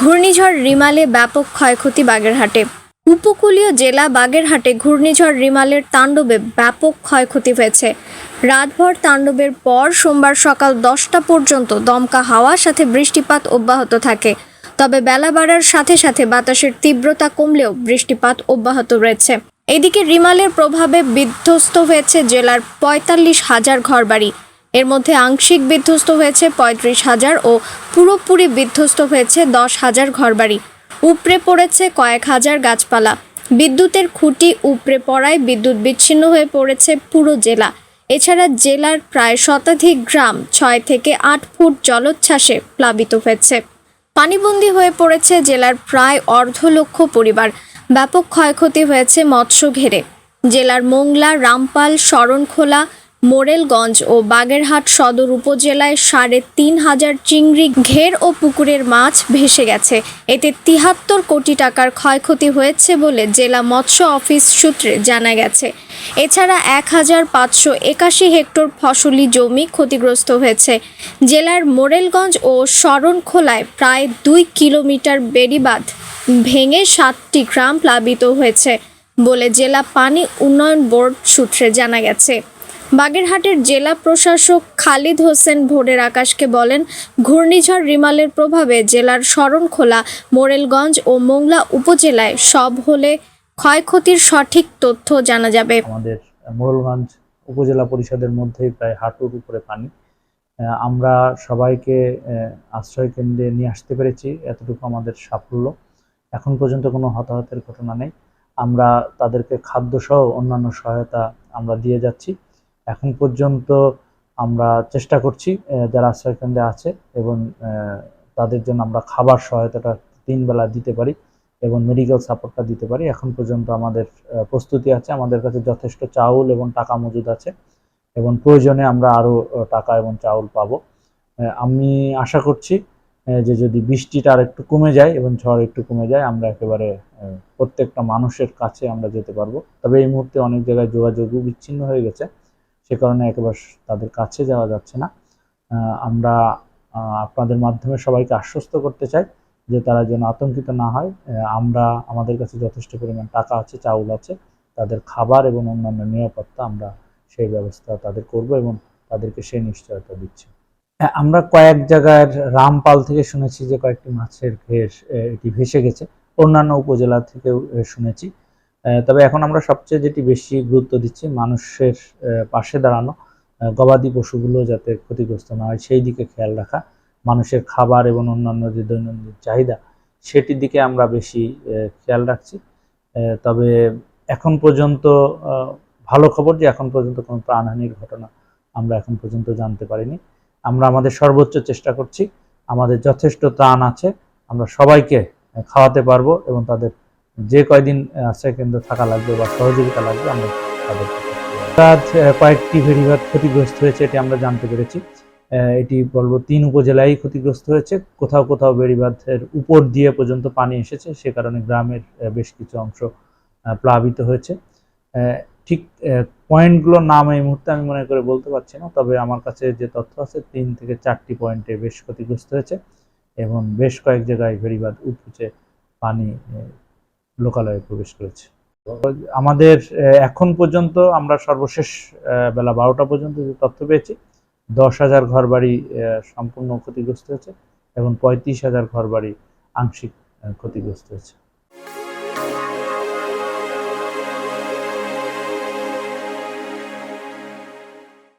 ঘূর্ণিঝড় রিমালে ব্যাপক ক্ষয়ক্ষতি বাগেরহাটে। উপকূলীয় জেলা বাগেরহাটে ঘূর্ণিঝড় রিমালের তাণ্ডবে ব্যাপক ক্ষয়ক্ষতি হয়েছে। রাতভর তাণ্ডবের পর সোমবার সকাল দশটা পর্যন্ত দমকা হাওয়ার সাথে বৃষ্টিপাত অব্যাহত থাকে। তবে বেলা বাড়ার সাথে সাথে বাতাসের তীব্রতা কমলেও বৃষ্টিপাত অব্যাহত রয়েছে। এদিকে রিমালের প্রভাবে বিধ্বস্ত হয়েছে জেলার পঁয়তাল্লিশ হাজার ঘরবাড়ি। এর মধ্যে আংশিক বিধ্বস্ত হয়েছে পঁয়ত্রিশ হাজার ও পুরোপুরি বিধ্বস্ত হয়েছে দশ হাজার ঘরবাড়ি। উপড়ে পড়েছে কয়েক হাজার গাছপালা। বিদ্যুতের খুঁটি উপড়ে পড়ায় বিদ্যুৎ বিচ্ছিন্ন হয়ে পড়েছে পুরো জেলা। এছাড়া জেলার প্রায় শতাধিক গ্রাম ছয় থেকে আট ফুট জলোচ্ছ্বাসে প্লাবিত হয়েছে। পানিবন্দী হয়ে পড়েছে জেলার প্রায় অর্ধ লক্ষ পরিবার। ব্যাপক ক্ষয়ক্ষতি হয়েছে মৎস্য ঘেরে। জেলার মোংলা, রামপাল, শরণখোলা মোরেলগঞ্জ ও বাগেরহাট সদর উপজেলায় সাড়ে তিন হাজার চিংড়ি, ঘের ও পুকুরের মাছ ভেসে গেছে। এতে তিহাত্তর কোটি টাকার ক্ষয়ক্ষতি হয়েছে বলে জেলা মৎস্য অফিস সূত্রে জানা গেছে। এছাড়া এক হাজার পাঁচশো একাশি হেক্টর ফসলি জমি ক্ষতিগ্রস্ত হয়েছে। জেলার মোরেলগঞ্জ ও শরণখোলায় প্রায় দুই কিলোমিটার বেড়িবাঁধ ভেঙে সাতটি গ্রাম প্লাবিত হয়েছে বলে জেলা পানি উন্নয়ন বোর্ড সূত্রে জানা গেছে। বাগেরহাটের জেলা প্রশাসক খালিদ হোসেন ভোরের আকাশকে বলেন, ঘূর্ণিঝড় রিমালের প্রভাবে জেলার শরণখোলা, মোরেলগঞ্জ ও মোংলা উপজেলায় সব হলে ক্ষয়ক্ষতির সঠিক তথ্য জানা যাবে। আমাদের মোড়লগঞ্জ উপজেলা পরিষদের মধ্যেই প্রায় হাঁটুর উপরে পানি। আমরা সবাইকে আশ্রয় কেন্দ্রে নিয়ে আসতে পেরেছি, এতটুকু আমাদের সাফল্য। এখন পর্যন্ত কোনো হতাহতের ঘটনা নেই। আমরা তাদেরকে খাদ্যসহ অন্যান্য সহায়তা আমরা দিয়ে যাচ্ছি। এখন পর্যন্ত আমরা চেষ্টা করছি যারা আশ্রয় কেন্দ্রে আছে এবং তাদের জন্য আমরা খাবার সহায়তাটা তিন বেলা দিতে পারি এবং মেডিকেল সাপোর্টটা দিতে পারি। এখন পর্যন্ত আমাদের প্রস্তুতি আছে, আমাদের কাছে যথেষ্ট চাউল এবং টাকা মজুদ আছে এবং প্রয়োজনে আমরা আরও টাকা এবং চাউল পাবো। আমি আশা করছি যে যদি বৃষ্টিটা আর একটু কমে যায় এবং ঝড় একটু কমে যায়, আমরা একেবারে প্রত্যেকটা মানুষের কাছে আমরা যেতে পারব। তবে এই মুহূর্তে অনেক জায়গায় যোগাযোগও বিচ্ছিন্ন হয়ে গেছে। সে কারণে একেবারে তাদের কাছে যাওয়া যাচ্ছে না। আমরা আপনাদের মাধ্যমে সবাইকে আশ্বস্ত করতে চাই যে তারা যেন আতঙ্কিত না হয়। আমরা, আমাদের কাছে যথেষ্ট পরিমাণ টাকা আছে, চাউল আছে। তাদের খাবার এবং অন্যান্য নিরাপত্তা আমরা সেই ব্যবস্থা তাদের করব এবং তাদেরকে সেই নিশ্চয়তা দিচ্ছি। আমরা কয়েক জায়গার রামপাল থেকে শুনেছি যে কয়েকটি মাছের ঘের এটি ভেসে গেছে। অন্যান্য উপজেলা থেকেও শুনেছি। তবে এখন আমরা সবচেয়ে যেটি বেশি গুরুত্ব দিচ্ছি, মানুষের পাশে দাঁড়ানো গবাদি পশুগুলো যাতে ক্ষতিগ্রস্ত না হয়, সেই দিকে খেয়াল রাখা, মানুষের খাবার এবং অন্যান্য যে দৈনন্দিন চাহিদা, সেটির দিকে আমরা বেশি খেয়াল রাখছি। তবে এখন পর্যন্ত ভালো খবর যে এখন পর্যন্ত কোনো প্রাণহানির ঘটনা আমরা এখন পর্যন্ত জানতে পারিনি। আমরা আমাদের সর্বোচ্চ চেষ্টা করছি, আমাদের যথেষ্ট ত্রাণ আছে, আমরা সবাইকে খাওয়াতে পারব এবং তাদের যে কয়দিন আশ্রয় কেন্দ্র থাকা লাগবে বা সহযোগিতা লাগবে, আমরা করতে আজ কয়েকটি ভেড়িঘাট ক্ষতিগ্রস্ত হয়েছে, এটি আমরা জানতে পেরেছি। এটি বলব তিন উপজেলায় ক্ষতিগ্রস্ত হয়েছে। কোথাও কোথাও বেড়িবাঁধের উপর দিয়ে পর্যন্ত পানি এসেছে, সে কারণে গ্রামের বেশ কিছু অংশ প্লাবিত হয়েছে। ঠিক পয়েন্টগুলোর নাম এই মুহূর্তে আমি মনে করে বলতে পারছি না, তবে আমার কাছে যে তথ্য আছে, তিন থেকে চারটি পয়েন্টে বেশ ক্ষতিগ্রস্ত হয়েছে এবং বেশ কয়েক জায়গায় বেড়িবাঁধ উপচে পানি লোকালয়ে প্রবেশ করেছে। আমাদের এখন পর্যন্ত আমরা সর্বশেষ বেলা বারোটা পর্যন্ত যে তথ্য পেয়েছি, দশ হাজার ঘর বাড়ি সম্পূর্ণ ক্ষতিগ্রস্ত হয়েছে এবং পঁয়ত্রিশ হাজার ঘর বাড়ি আংশিক ক্ষতিগ্রস্ত হয়েছে।